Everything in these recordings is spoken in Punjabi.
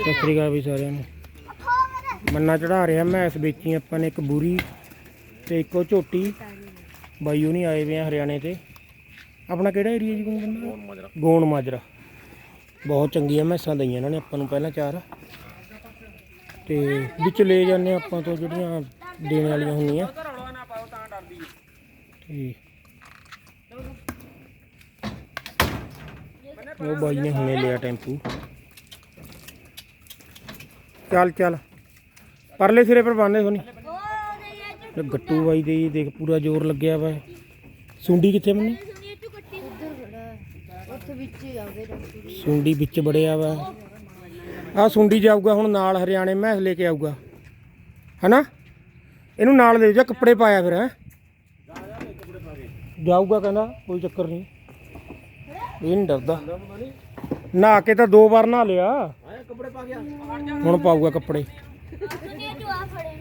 ਸਤਿ ਸ੍ਰੀ ਅਕਾਲ ਵੀ ਸਾਰਿਆਂ ਨੂੰ। ਮੰਨਾ ਚੜਾ ਰਿਹਾ, ਮੈਸ ਵੇਚੀ ਆਪਾਂ ਨੇ ਇੱਕ ਬੂਰੀ ਤੇ ਇੱਕੋ ਝੋਟੀ। ਬਾਈ ਉਹ ਨਹੀਂ ਆਏ ਵੇ ਆ ਹਰਿਆਣੇ ਤੇ। ਆਪਣਾ ਕਿਹੜਾ ਏਰੀਆ ਜੀ ਕੋਲ ਬੰਦਾ ਗੋਣ ਮਾਜਰਾ। ਬਹੁਤ ਚੰਗੀਆਂ ਮੈਸਾਂ ਦਈਆਂ ਇਹਨਾਂ ਨੇ ਆਪਾਂ ਨੂੰ ਪਹਿਲਾਂ ਚਾਰ। ਤੇ ਵਿੱਚ ਲੈ ਜਾਂਦੇ ਆਪਾਂ ਤੋਂ ਜਿਹੜੀਆਂ ਦੇਣ ਵਾਲੀਆਂ ਹੁੰਦੀਆਂ। ਤੇ ਉਹ ਬਾਈ ਨੇ ਹੁਣੇ ਲਿਆ ਟੈਂਪੂ। ਚੱਲ ਚੱਲ। ਪਰਲੇ ਸਿਰੇ ਪਰ ਬੰਨੇ ਸੋਨੀ। ਤੇ ਗੱਟੂ ਬਾਈ ਦੇ ਦੇਖ ਪੂਰਾ ਜ਼ੋਰ ਲੱਗਿਆ ਵਾ। ਸੁੰਡੀ ਕਿੱਥੇ ਮੰਨੀ ਸੁੰਡੀ ਵਿੱਚ ਬੜਿਆ ਵਾ। ਆ ਸੁੰਡੀ ਜਾਊਗਾ ਹੁਣ ਨਾਲ ਹਰਿਆਣੇ ਮੈਸ ਲੈ ਕੇ ਆਊਗਾ। ਹਨਾ? ਇਹਨੂੰ ਨਾਲ ਲੈ ਜਾ ਕੱਪੜੇ ਪਾਇਆ ਫਿਰ ਹੈ। ਜਾਊਗਾ ਕਹਿੰਦਾ ਕੋਈ ਚੱਕਰ ਨਹੀਂ। ਇਹ ਨਹੀਂ ਡਰਦਾ। ਨਹਾ ਕੇ ਤਾਂ ਦੋ ਵਾਰ ਨਹਾ ਲਿਆ। ਕੱਪੜੇ ਪਾ ਗਿਆ ਹੁਣ ਪਾਊਗਾ ਕੱਪੜੇ। ਦੁਨੀਆ ਜੋ ਆ ਫੜੇ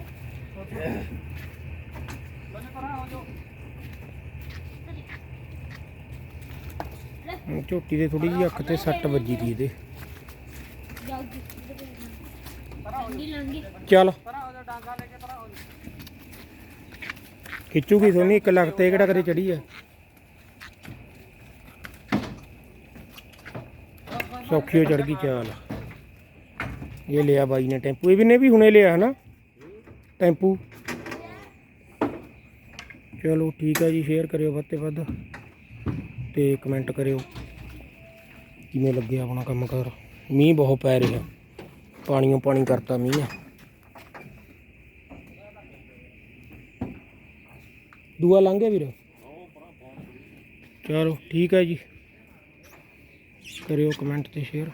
ਝੋਟੀ ਦੇ ਥੋੜੀ ਜਿਹੀ ਅੱਖ ਤੇ ਸੱਟ ਵੱਜੀ ਦੀ ਇਹਦੇ। ਜਾਊਗੀ ਲੰਗੀ ਲੰਗੀ ਚੱਲ। ਖਿੱਚੂਗੀ ਸੋਨੀ, ਇੱਕ ਲੱਖ ਤੇ ਕਿਹੜਾ ਕਦੇ ਚੜੀ ਆ? ਸੌਖੀ ਚੜ ਗਈ ਚਾਲ। ਇਹ ਲਿਆ ਬਾਈ ਨੇ ਟੈਂਪੂ, ਇਹ ਵੀ ਨੇ ਵੀ ਹੁਣੇ ਲਿਆ ਹਨਾ? ਟੈਂਪੂ। ਚਲੋ ਠੀਕ ਹੈ ਜੀ ਸ਼ੇਅਰ ਕਰਿਓ ਵੱਧ ਤੇ ਵੱਧ ਤੇ ਕਮੈਂਟ ਕਰਿਓ। ਕਿਵੇਂ ਲੱਗਿਆ ਆਪਣਾ ਕੰਮ ਕਰ ਮੀਂਹ ਬਹੁਤ ਪੈ ਰਿਹਾ। ਪਾਣੀੋਂ ਪਾਣੀ ਕਰਤਾ ਮੀਂਹ ਨੇ ਦੂਆ ਲੰਘ ਗਿਆ ਵੀਰ? ਚਲੋ ਠੀਕ ਹੈ ਜੀ। ਕਰਿਓ ਕਮੈਂਟ ਤੇ ਸ਼ੇਅਰ